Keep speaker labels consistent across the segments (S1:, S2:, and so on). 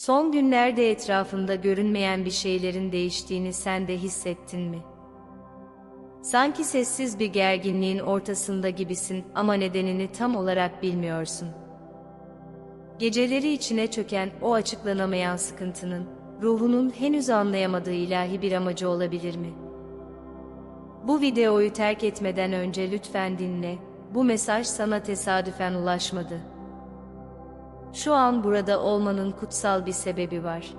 S1: Son günlerde etrafında görünmeyen bir şeylerin değiştiğini sen de hissettin mi? Sanki sessiz bir gerginliğin ortasında gibisin ama nedenini tam olarak bilmiyorsun. Geceleri içine çöken o açıklanamayan sıkıntının, ruhunun henüz anlayamadığı ilahi bir amacı olabilir mi? Bu videoyu terk etmeden önce lütfen dinle, bu mesaj sana tesadüfen ulaşmadı. Şu an burada olmanın kutsal bir sebebi var.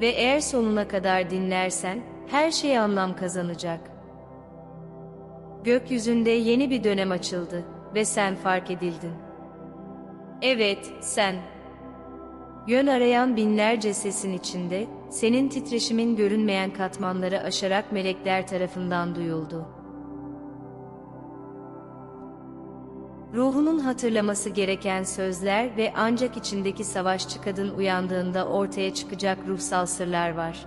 S1: Ve eğer sonuna kadar dinlersen, her şey anlam kazanacak. Gökyüzünde yeni bir dönem açıldı ve sen fark edildin. Evet, sen. Yön arayan binlerce sesin içinde, senin titreşimin görünmeyen katmanları aşarak melekler tarafından duyuldu. Ruhunun hatırlaması gereken sözler ve ancak içindeki savaşçı kadın uyandığında ortaya çıkacak ruhsal sırlar var.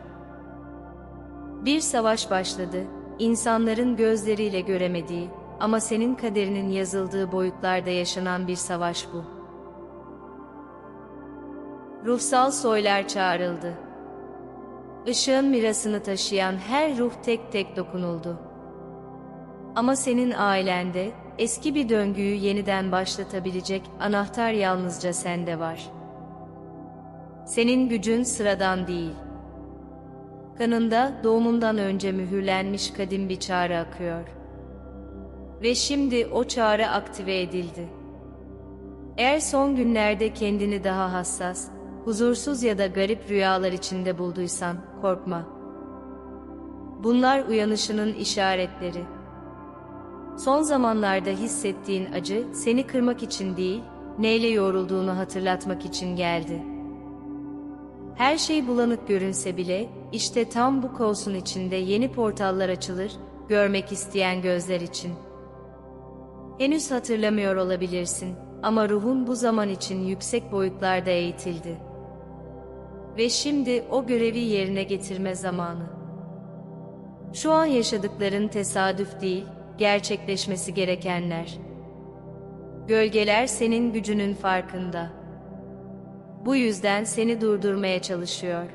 S1: Bir savaş başladı, insanların gözleriyle göremediği ama senin kaderinin yazıldığı boyutlarda yaşanan bir savaş bu. Ruhsal soylar çağrıldı. Işığın mirasını taşıyan her ruh tek tek dokunuldu. Ama senin ailende, eski bir döngüyü yeniden başlatabilecek anahtar yalnızca sende var. Senin gücün sıradan değil. Kanında doğumundan önce mühürlenmiş kadim bir çağrı akıyor. Ve şimdi o çağrı aktive edildi. Eğer son günlerde kendini daha hassas, huzursuz ya da garip rüyalar içinde bulduysan korkma. Bunlar uyanışının işaretleri. Son zamanlarda hissettiğin acı seni kırmak için değil, neyle yorulduğunu hatırlatmak için geldi. Her şey bulanık görünse bile, işte tam bu kaosun içinde yeni portallar açılır, görmek isteyen gözler için. Henüz hatırlamıyor olabilirsin ama ruhun bu zaman için yüksek boyutlarda eğitildi. Ve şimdi o görevi yerine getirme zamanı. Şu an yaşadıkların tesadüf değil, gerçekleşmesi gerekenler. Gölgeler senin gücünün farkında. Bu yüzden seni durdurmaya çalışıyor.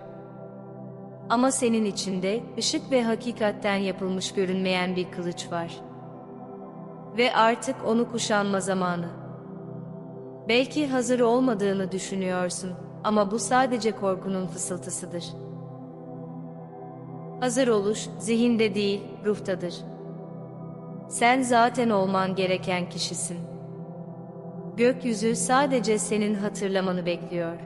S1: Ama senin içinde ışık ve hakikatten yapılmış görünmeyen bir kılıç var. Ve artık onu kuşanma zamanı. Belki hazır olmadığını düşünüyorsun ama bu sadece korkunun fısıltısıdır. Hazır oluş zihinde değil, ruhtadır. Sen zaten olman gereken kişisin. Gökyüzü sadece senin hatırlamanı bekliyor.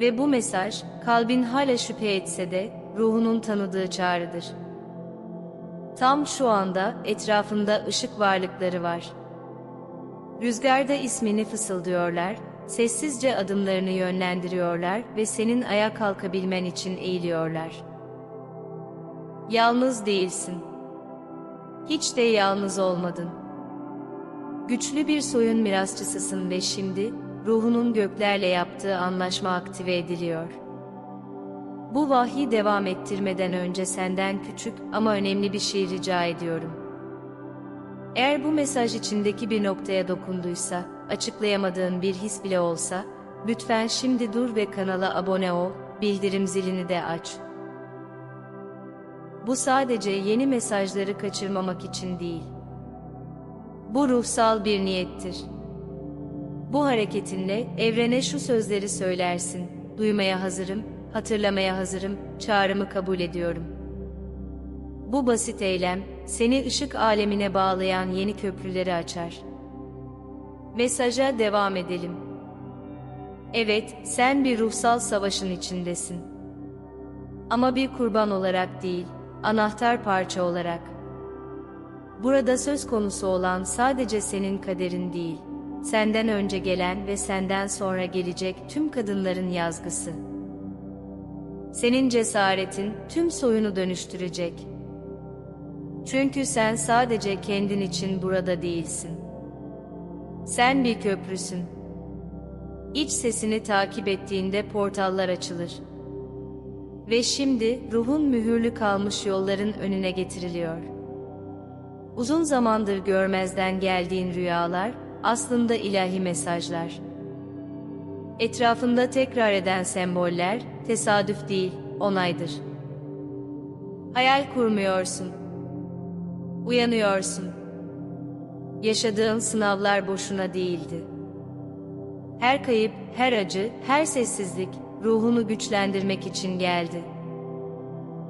S1: Ve bu mesaj, kalbin hala şüphe etse de, ruhunun tanıdığı çağrıdır. Tam şu anda etrafında ışık varlıkları var. Rüzgarda ismini fısıldıyorlar, sessizce adımlarını yönlendiriyorlar ve senin ayağa kalkabilmen için eğiliyorlar. Yalnız değilsin. Hiç de yalnız olmadın. Güçlü bir soyun mirasçısısın ve şimdi ruhunun göklerle yaptığı anlaşma aktive ediliyor. Bu vahyi devam ettirmeden önce senden küçük ama önemli bir şey rica ediyorum. Eğer bu mesaj içindeki bir noktaya dokunduysa, açıklayamadığın bir his bile olsa, lütfen şimdi dur ve kanala abone ol, bildirim zilini de aç. Bu sadece yeni mesajları kaçırmamak için değil. Bu ruhsal bir niyettir. Bu hareketinle evrene şu sözleri söylersin. Duymaya hazırım, hatırlamaya hazırım, çağrımı kabul ediyorum. Bu basit eylem, seni ışık alemine bağlayan yeni köprüleri açar. Mesaja devam edelim. Evet, sen bir ruhsal savaşın içindesin. Ama bir kurban olarak değil, anahtar parça olarak. Burada söz konusu olan sadece senin kaderin değil, senden önce gelen ve senden sonra gelecek tüm kadınların yazgısı. Senin cesaretin tüm soyunu dönüştürecek. Çünkü sen sadece kendin için burada değilsin. Sen bir köprüsün. İç sesini takip ettiğinde portallar açılır. Ve şimdi ruhun mühürlü kalmış yolların önüne getiriliyor. Uzun zamandır görmezden geldiğin rüyalar aslında ilahi mesajlar. Etrafında tekrar eden semboller, tesadüf değil, onaydır. Hayal kurmuyorsun. Uyanıyorsun. Yaşadığın sınavlar boşuna değildi. Her kayıp, her acı, her sessizlik ruhunu güçlendirmek için geldi.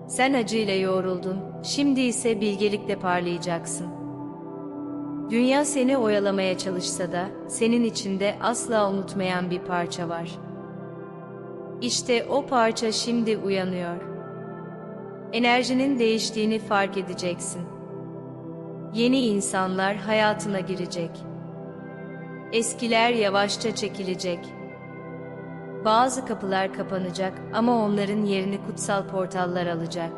S1: Sen acıyla yoğruldun, şimdi ise bilgelikle parlayacaksın. Dünya seni oyalamaya çalışsa da senin içinde asla unutmayan bir parça var. İşte o parça şimdi uyanıyor. Enerjinin değiştiğini fark edeceksin. Yeni insanlar hayatına girecek. Eskiler yavaşça çekilecek. Bazı kapılar kapanacak ama onların yerini kutsal portallar alacak.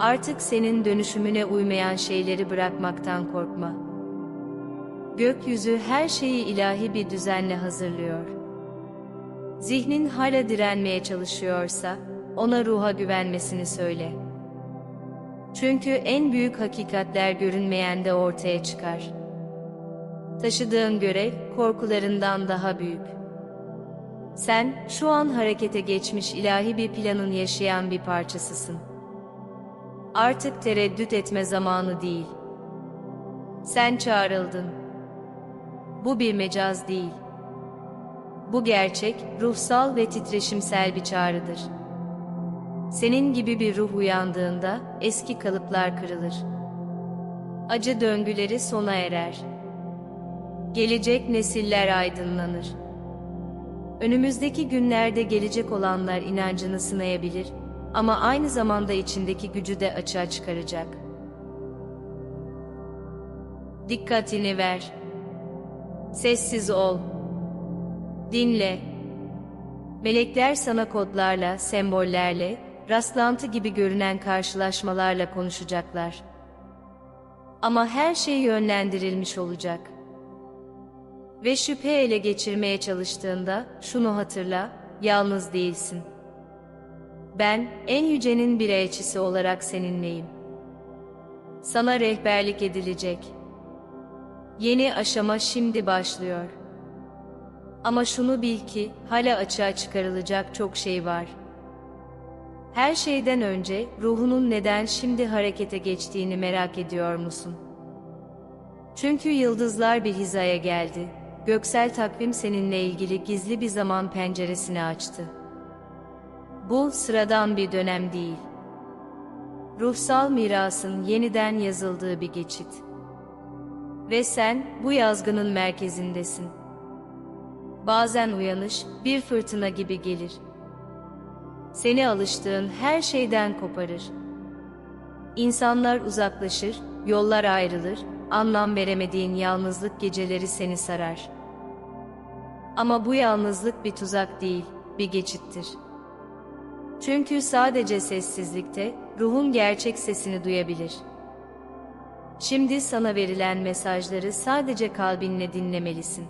S1: Artık senin dönüşümüne uymayan şeyleri bırakmaktan korkma. Gökyüzü her şeyi ilahi bir düzenle hazırlıyor. Zihnin hala direnmeye çalışıyorsa, ona ruha güvenmesini söyle. Çünkü en büyük hakikatler görünmeyen de ortaya çıkar. Taşıdığın görev korkularından daha büyük. Sen şu an harekete geçmiş ilahi bir planın yaşayan bir parçasısın. Artık tereddüt etme zamanı değil. Sen çağrıldın. Bu bir mecaz değil. Bu gerçek, ruhsal ve titreşimsel bir çağrıdır. Senin gibi bir ruh uyandığında eski kalıplar kırılır. Acı döngüleri sona erer. Gelecek nesiller aydınlanır. Önümüzdeki günlerde gelecek olanlar inancını sınayabilir ama aynı zamanda içindeki gücü de açığa çıkaracak. Dikkatini ver. Sessiz ol. Dinle. Melekler sana kodlarla, sembollerle, rastlantı gibi görünen karşılaşmalarla konuşacaklar. Ama her şey yönlendirilmiş olacak. Ve şüphe ele geçirmeye çalıştığında şunu hatırla, yalnız değilsin. Ben en yücenin bir elçisi olarak seninleyim. Sana rehberlik edilecek. Yeni aşama şimdi başlıyor. Ama şunu bil ki hala açığa çıkarılacak çok şey var. Her şeyden önce ruhunun neden şimdi harekete geçtiğini merak ediyor musun? Çünkü yıldızlar bir hizaya geldi. Göksel takvim seninle ilgili gizli bir zaman penceresini açtı. Bu sıradan bir dönem değil. Ruhsal mirasın yeniden yazıldığı bir geçit. Ve sen bu yazgının merkezindesin. Bazen uyanış bir fırtına gibi gelir. Seni alıştığın her şeyden koparır. İnsanlar uzaklaşır, yollar ayrılır, anlam veremediğin yalnızlık geceleri seni sarar. Ama bu yalnızlık bir tuzak değil, bir geçittir. Çünkü sadece sessizlikte ruhun gerçek sesini duyabilir. Şimdi sana verilen mesajları sadece kalbinle dinlemelisin.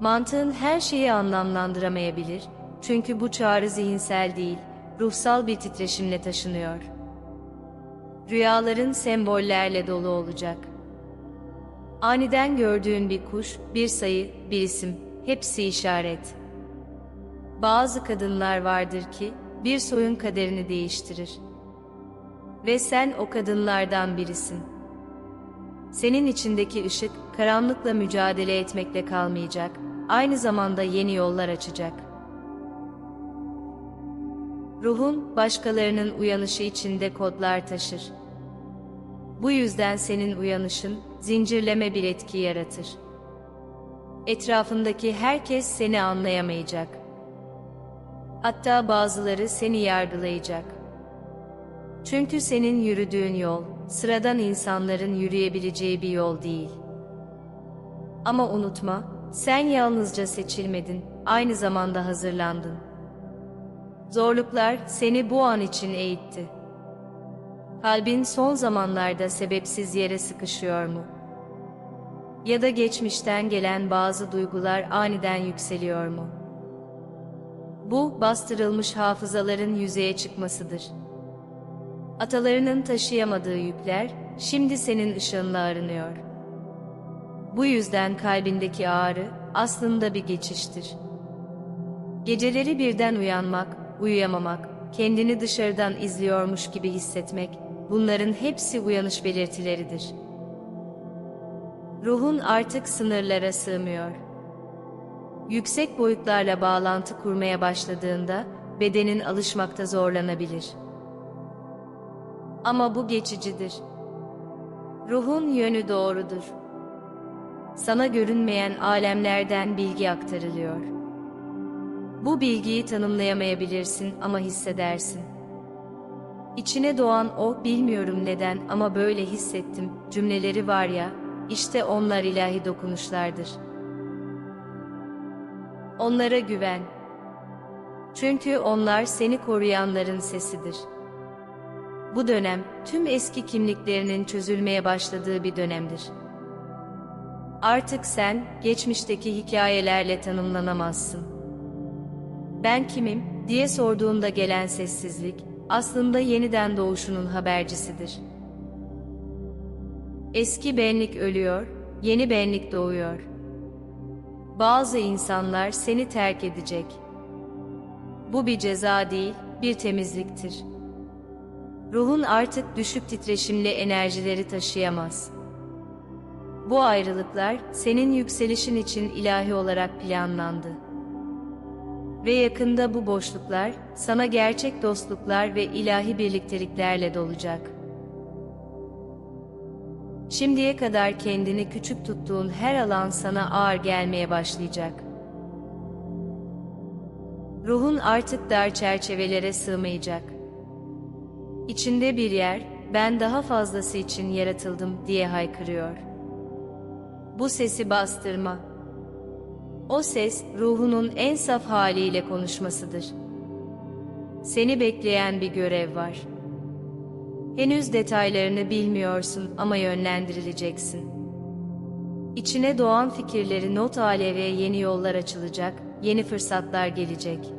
S1: Mantığın her şeyi anlamlandıramayabilir çünkü bu çağrı zihinsel değil, ruhsal bir titreşimle taşınıyor. Rüyaların sembollerle dolu olacak. Aniden gördüğün bir kuş, bir sayı, bir isim, hepsi işaret. Bazı kadınlar vardır ki bir soyun kaderini değiştirir. Ve sen o kadınlardan birisin. Senin içindeki ışık karanlıkla mücadele etmekle kalmayacak, aynı zamanda yeni yollar açacak. Ruhun başkalarının uyanışı içinde kodlar taşır. Bu yüzden senin uyanışın zincirleme bir etki yaratır. Etrafındaki herkes seni anlayamayacak. Hatta bazıları seni yargılayacak. Çünkü senin yürüdüğün yol, sıradan insanların yürüyebileceği bir yol değil. Ama unutma, sen yalnızca seçilmedin, aynı zamanda hazırlandın. Zorluklar seni bu an için eğitti. Kalbin son zamanlarda sebepsiz yere sıkışıyor mu? Ya da geçmişten gelen bazı duygular aniden yükseliyor mu? Bu, bastırılmış hafızaların yüzeye çıkmasıdır. Atalarının taşıyamadığı yükler, şimdi senin ışığınla arınıyor. Bu yüzden kalbindeki ağrı, aslında bir geçiştir. Geceleri birden uyanmak, uyuyamamak, kendini dışarıdan izliyormuş gibi hissetmek, bunların hepsi uyanış belirtileridir. Ruhun artık sınırlara sığmıyor. Yüksek boyutlarla bağlantı kurmaya başladığında bedenin alışmakta zorlanabilir. Ama bu geçicidir. Ruhun yönü doğrudur. Sana görünmeyen alemlerden bilgi aktarılıyor. Bu bilgiyi tanımlayamayabilirsin ama hissedersin. İçine doğan o bilmiyorum neden ama böyle hissettim cümleleri var ya işte onlar ilahi dokunuşlardır. Onlara güven. Çünkü onlar seni koruyanların sesidir. Bu dönem tüm eski kimliklerinin çözülmeye başladığı bir dönemdir. Artık sen geçmişteki hikayelerle tanımlanamazsın. Ben kimim diye sorduğunda gelen sessizlik aslında yeniden doğuşunun habercisidir. Eski benlik ölüyor, yeni benlik doğuyor. Bazı insanlar seni terk edecek. Bu bir ceza değil, bir temizliktir. Ruhun artık düşük titreşimli enerjileri taşıyamaz. Bu ayrılıklar senin yükselişin için ilahi olarak planlandı. Ve yakında bu boşluklar sana gerçek dostluklar ve ilahi birlikteliklerle dolacak. Şimdiye kadar kendini küçük tuttuğun her alan sana ağır gelmeye başlayacak. Ruhun artık dar çerçevelere sığmayacak. İçinde bir yer, ben daha fazlası için yaratıldım diye haykırıyor. Bu sesi bastırma. O ses, ruhunun en saf haliyle konuşmasıdır. Seni bekleyen bir görev var. Henüz detaylarını bilmiyorsun ama yönlendirileceksin. İçine doğan fikirleri not ve yeni yollar açılacak, yeni fırsatlar gelecek.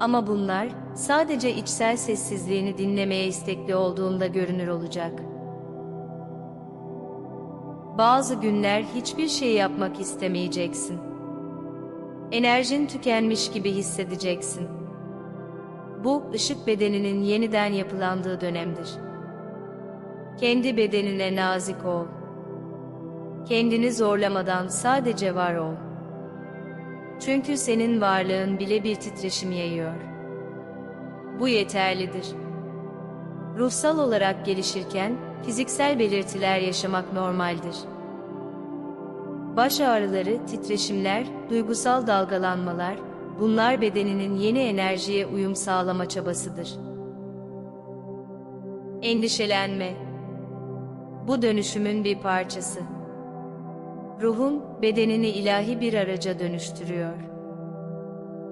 S1: Ama bunlar sadece içsel sessizliğini dinlemeye istekli olduğunda görünür olacak. Bazı günler hiçbir şey yapmak istemeyeceksin. Enerjin tükenmiş gibi hissedeceksin. Bu, ışık bedeninin yeniden yapılandığı dönemdir. Kendi bedenine nazik ol. Kendini zorlamadan sadece var ol. Çünkü senin varlığın bile bir titreşim yayıyor. Bu yeterlidir. Ruhsal olarak gelişirken fiziksel belirtiler yaşamak normaldir. Baş ağrıları, titreşimler, duygusal dalgalanmalar, bunlar bedeninin yeni enerjiye uyum sağlama çabasıdır. Endişelenme. Bu dönüşümün bir parçası. Ruhun bedenini ilahi bir araca dönüştürüyor.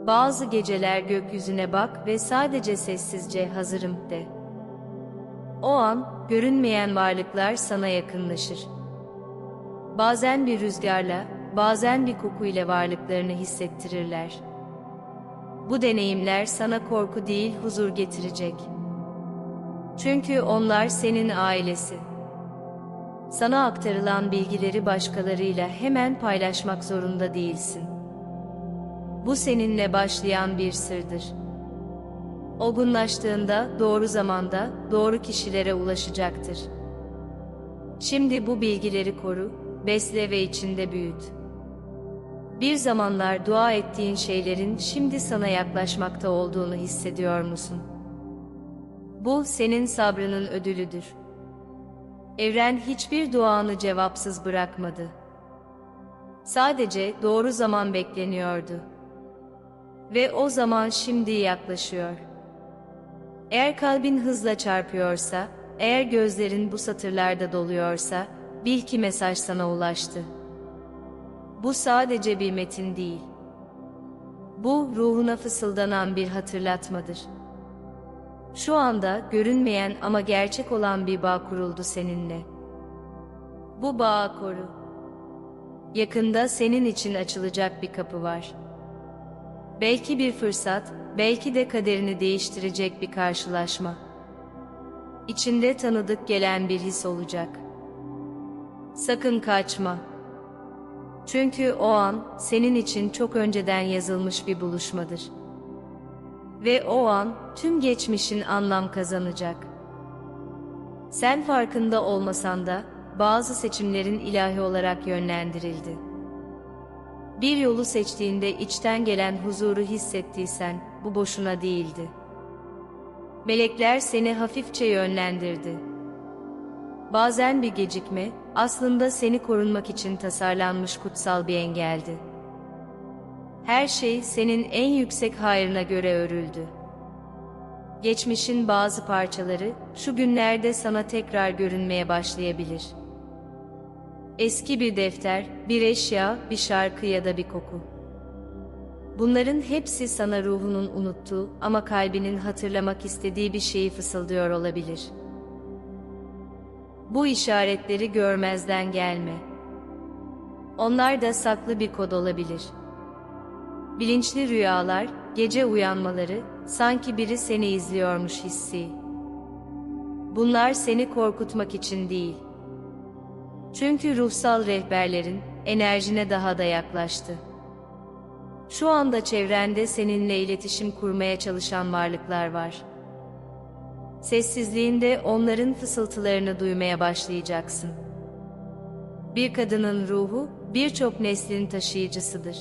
S1: Bazı geceler gökyüzüne bak ve sadece sessizce hazırım de. O an görünmeyen varlıklar sana yakınlaşır. Bazen bir rüzgarla, bazen bir kokuyla varlıklarını hissettirirler. Bu deneyimler sana korku değil huzur getirecek. Çünkü onlar senin ailesi. Sana aktarılan bilgileri başkalarıyla hemen paylaşmak zorunda değilsin. Bu seninle başlayan bir sırdır. Olgunlaştığında doğru zamanda doğru kişilere ulaşacaktır. Şimdi bu bilgileri koru, besle ve içinde büyüt. Bir zamanlar dua ettiğin şeylerin şimdi sana yaklaşmakta olduğunu hissediyor musun? Bu senin sabrının ödülüdür. Evren hiçbir duanı cevapsız bırakmadı. Sadece doğru zaman bekleniyordu. Ve o zaman şimdi yaklaşıyor. Eğer kalbin hızla çarpıyorsa, eğer gözlerin bu satırlarda doluyorsa, bil ki mesaj sana ulaştı. Bu sadece bir metin değil. Bu ruhuna fısıldanan bir hatırlatmadır. Şu anda görünmeyen ama gerçek olan bir bağ kuruldu seninle. Bu bağı koru. Yakında senin için açılacak bir kapı var. Belki bir fırsat, belki de kaderini değiştirecek bir karşılaşma. İçinde tanıdık gelen bir his olacak. Sakın kaçma. Çünkü o an senin için çok önceden yazılmış bir buluşmadır. Ve o an tüm geçmişin anlam kazanacak. Sen farkında olmasan da bazı seçimlerin ilahi olarak yönlendirildi. Bir yolu seçtiğinde içten gelen huzuru hissettiysen bu boşuna değildi. Melekler seni hafifçe yönlendirdi. Bazen bir gecikme aslında seni korunmak için tasarlanmış kutsal bir engeldi. Her şey senin en yüksek hayrına göre örüldü. Geçmişin bazı parçaları şu günlerde sana tekrar görünmeye başlayabilir. Eski bir defter, bir eşya, bir şarkı ya da bir koku. Bunların hepsi sana ruhunun unuttuğu ama kalbinin hatırlamak istediği bir şeyi fısıldıyor olabilir. Bu işaretleri görmezden gelme. Onlar da saklı bir kod olabilir. Bilinçli rüyalar, gece uyanmaları, sanki biri seni izliyormuş hissi. Bunlar seni korkutmak için değil. Çünkü ruhsal rehberlerin enerjine daha da yaklaştı. Şu anda çevrende seninle iletişim kurmaya çalışan varlıklar var. Sessizliğinde onların fısıltılarını duymaya başlayacaksın. Bir kadının ruhu birçok neslin taşıyıcısıdır.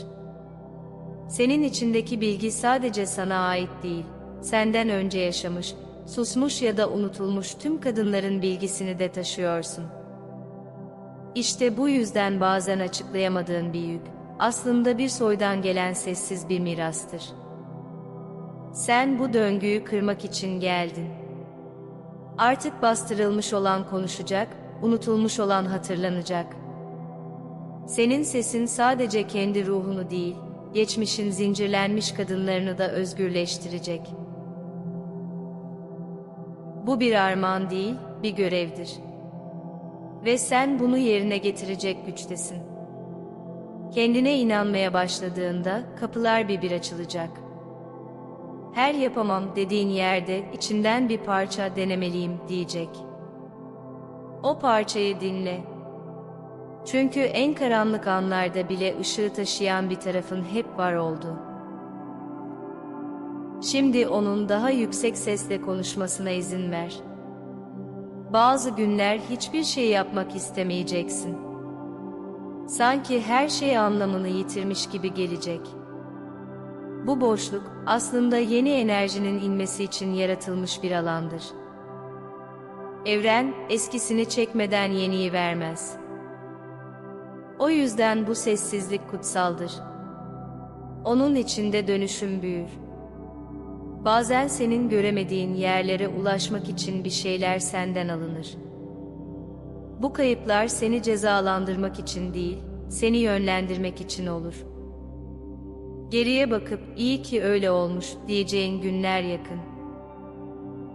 S1: Senin içindeki bilgi sadece sana ait değil, senden önce yaşamış, susmuş ya da unutulmuş tüm kadınların bilgisini de taşıyorsun. İşte bu yüzden bazen açıklayamadığın bir yük, aslında bir soydan gelen sessiz bir mirastır. Sen bu döngüyü kırmak için geldin. Artık bastırılmış olan konuşacak, unutulmuş olan hatırlanacak. Senin sesin sadece kendi ruhunu değil, geçmişin zincirlenmiş kadınlarını da özgürleştirecek. Bu bir armağan değil, bir görevdir. Ve sen bunu yerine getirecek güçtesin. Kendine inanmaya başladığında kapılar bir bir açılacak. Her yapamam dediğin yerde içinden bir parça denemeliyim diyecek. O parçayı dinle. Çünkü en karanlık anlarda bile ışığı taşıyan bir tarafın hep var oldu. Şimdi onun daha yüksek sesle konuşmasına izin ver. Bazı günler hiçbir şey yapmak istemeyeceksin. Sanki her şey anlamını yitirmiş gibi gelecek. Bu boşluk aslında yeni enerjinin inmesi için yaratılmış bir alandır. Evren eskisini çekmeden yeniyi vermez. O yüzden bu sessizlik kutsaldır. Onun içinde dönüşüm büyür. Bazen senin göremediğin yerlere ulaşmak için bir şeyler senden alınır. Bu kayıplar seni cezalandırmak için değil, seni yönlendirmek için olur. Geriye bakıp iyi ki öyle olmuş diyeceğin günler yakın.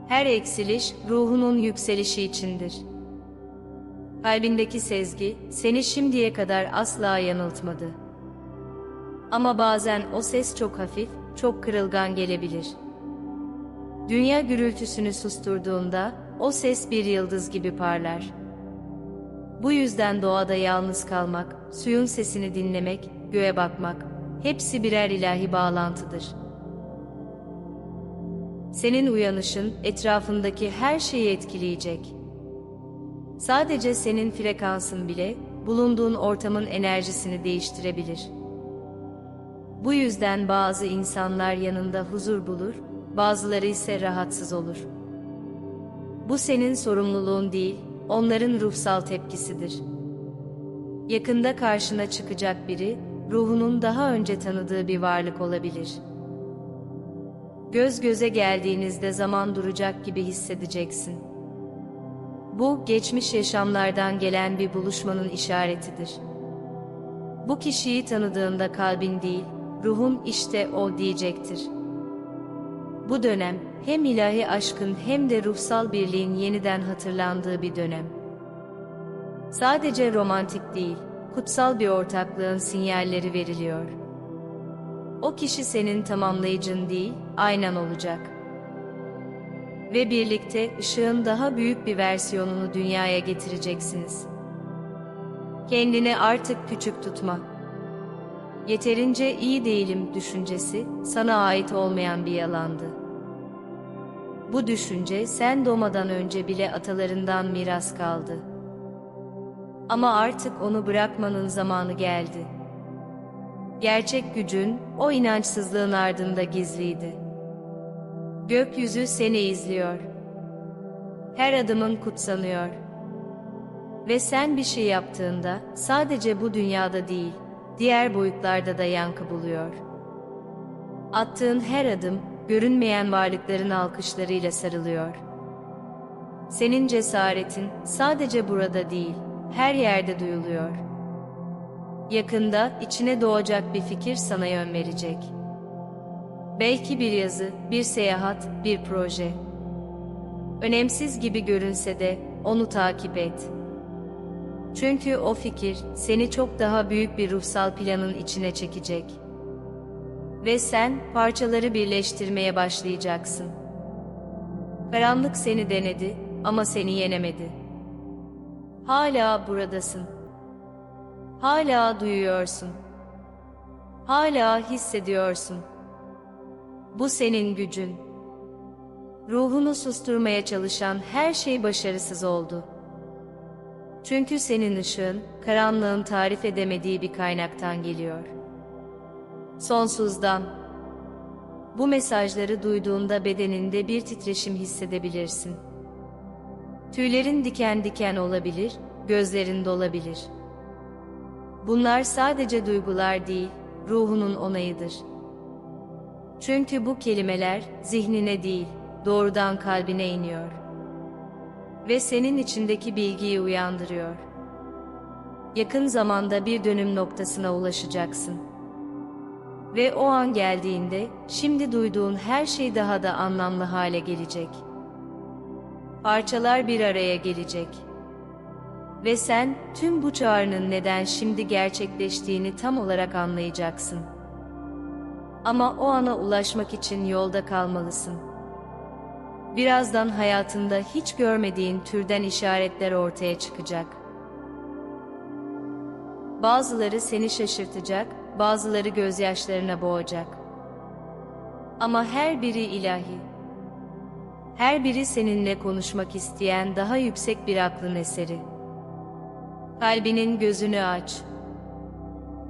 S1: Her eksiliş ruhunun yükselişi içindir. Kalbindeki sezgi seni şimdiye kadar asla yanıltmadı. Ama bazen o ses çok hafif, çok kırılgan gelebilir. Dünya gürültüsünü susturduğunda o ses bir yıldız gibi parlar. Bu yüzden doğada yalnız kalmak, suyun sesini dinlemek, göğe bakmak, hepsi birer ilahi bağlantıdır. Senin uyanışın etrafındaki her şeyi etkileyecek. Sadece senin frekansın bile bulunduğun ortamın enerjisini değiştirebilir. Bu yüzden bazı insanlar yanında huzur bulur, bazıları ise rahatsız olur. Bu senin sorumluluğun değil, onların ruhsal tepkisidir. Yakında karşına çıkacak biri, ruhunun daha önce tanıdığı bir varlık olabilir. Göz göze geldiğinizde zaman duracak gibi hissedeceksin. Bu, geçmiş yaşamlardan gelen bir buluşmanın işaretidir. Bu kişiyi tanıdığında kalbin değil, ruhun işte o diyecektir. Bu dönem, hem ilahi aşkın hem de ruhsal birliğin yeniden hatırlandığı bir dönem. Sadece romantik değil, kutsal bir ortaklığın sinyalleri veriliyor. O kişi senin tamamlayıcın değil, aynan olacak. Ve birlikte ışığın daha büyük bir versiyonunu dünyaya getireceksiniz. Kendini artık küçük tutma, Yeterince iyi değilim düşüncesi sana ait olmayan bir yalandı. Bu düşünce sen doğmadan önce bile atalarından miras kaldı. Ama artık onu bırakmanın zamanı geldi. Gerçek gücün o inançsızlığın ardında gizliydi. Gökyüzü seni izliyor. Her adımın kutsanıyor. Ve sen bir şey yaptığında sadece bu dünyada değil, diğer boyutlarda da yankı buluyor. Attığın her adım görünmeyen varlıkların alkışlarıyla sarılıyor. Senin cesaretin sadece burada değil, her yerde duyuluyor. Yakında içine doğacak bir fikir sana yön verecek. Belki bir yazı, bir seyahat, bir proje. Önemsiz gibi görünse de onu takip et. Çünkü o fikir seni çok daha büyük bir ruhsal planın içine çekecek. Ve sen parçaları birleştirmeye başlayacaksın. Karanlık seni denedi ama seni yenemedi. Hala buradasın. Hala duyuyorsun. Hala hissediyorsun. Bu senin gücün. Ruhunu susturmaya çalışan her şey başarısız oldu. Çünkü senin ışığın, karanlığın tarif edemediği bir kaynaktan geliyor. Sonsuzdan. Bu mesajları duyduğunda bedeninde bir titreşim hissedebilirsin. Tüylerin diken diken olabilir, gözlerin dolabilir. Bunlar sadece duygular değil, ruhunun onayıdır. Çünkü bu kelimeler zihnine değil, doğrudan kalbine iniyor. Ve senin içindeki bilgiyi uyandırıyor. Yakın zamanda bir dönüm noktasına ulaşacaksın. Ve o an geldiğinde, şimdi duyduğun her şey daha da anlamlı hale gelecek. Parçalar bir araya gelecek. Ve sen tüm bu çağrının neden şimdi gerçekleştiğini tam olarak anlayacaksın. Ama o ana ulaşmak için yolda kalmalısın. Birazdan hayatında hiç görmediğin türden işaretler ortaya çıkacak. Bazıları seni şaşırtacak, bazıları gözyaşlarına boğacak. Ama her biri ilahi. Her biri seninle konuşmak isteyen daha yüksek bir aklın eseri. Kalbinin gözünü aç.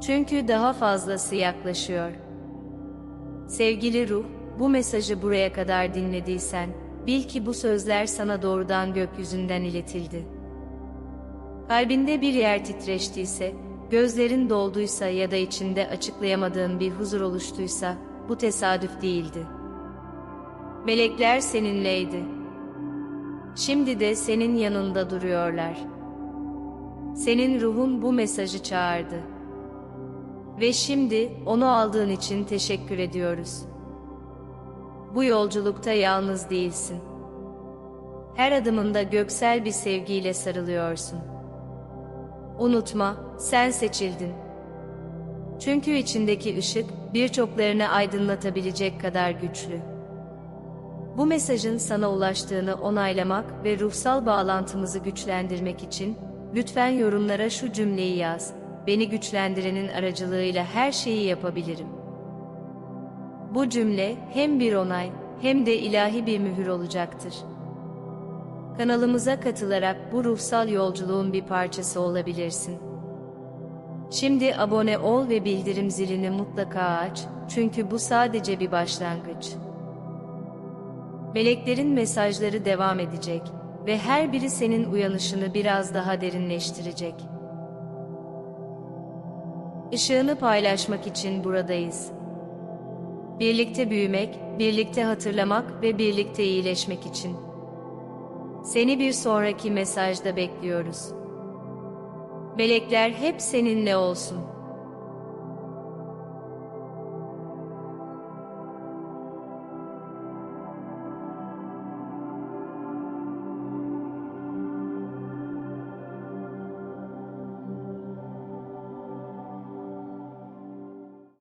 S1: Çünkü daha fazlası yaklaşıyor. Sevgili ruh, bu mesajı buraya kadar dinlediysen, bil ki bu sözler sana doğrudan gökyüzünden iletildi. Kalbinde bir yer titreştiyse, gözlerin dolduysa ya da içinde açıklayamadığın bir huzur oluştuysa, bu tesadüf değildi. Melekler seninleydi. Şimdi de senin yanında duruyorlar. Senin ruhun bu mesajı çağırdı. Ve şimdi onu aldığın için teşekkür ediyoruz. Bu yolculukta yalnız değilsin. Her adımında göksel bir sevgiyle sarılıyorsun. Unutma, sen seçildin. Çünkü içindeki ışık birçoklarını aydınlatabilecek kadar güçlü. Bu mesajın sana ulaştığını onaylamak ve ruhsal bağlantımızı güçlendirmek için lütfen yorumlara şu cümleyi yaz. Beni güçlendirenin aracılığıyla her şeyi yapabilirim. Bu cümle hem bir onay hem de ilahi bir mühür olacaktır. Kanalımıza katılarak bu ruhsal yolculuğun bir parçası olabilirsin. Şimdi abone ol ve bildirim zilini mutlaka aç çünkü bu sadece bir başlangıç. Meleklerin mesajları devam edecek ve her biri senin uyanışını biraz daha derinleştirecek. Işığını paylaşmak için buradayız. Birlikte büyümek, birlikte hatırlamak ve birlikte iyileşmek için. Seni bir sonraki mesajda bekliyoruz. Melekler hep seninle olsun.